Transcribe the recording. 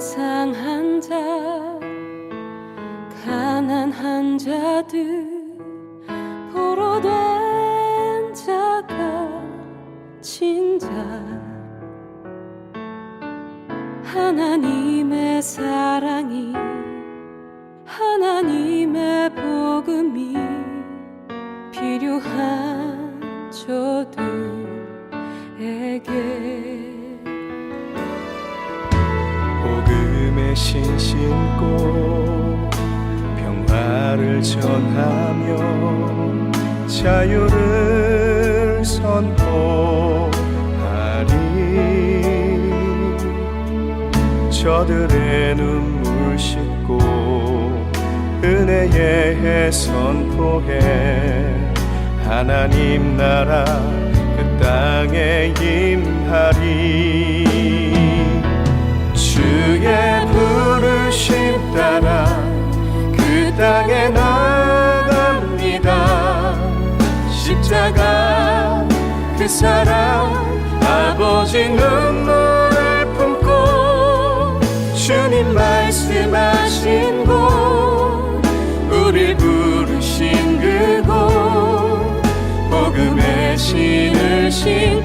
항상 한자 가난한 자들 보로 된 자가 진자. 하나님의 사랑이 하나님의 복음이 필요한 저들에게 복음의 신 신고 평화를 전하며 자유를 선포하리. 저들의 눈물 씻고 은혜의 선포해. 하나님 나라 그 땅에 임하리 그 땅에 나갑니다. 십자가 그 사랑 아버지 눈물을 품고 주님 말씀하신 곳 우리 부르신 그곳 복음의 신을 신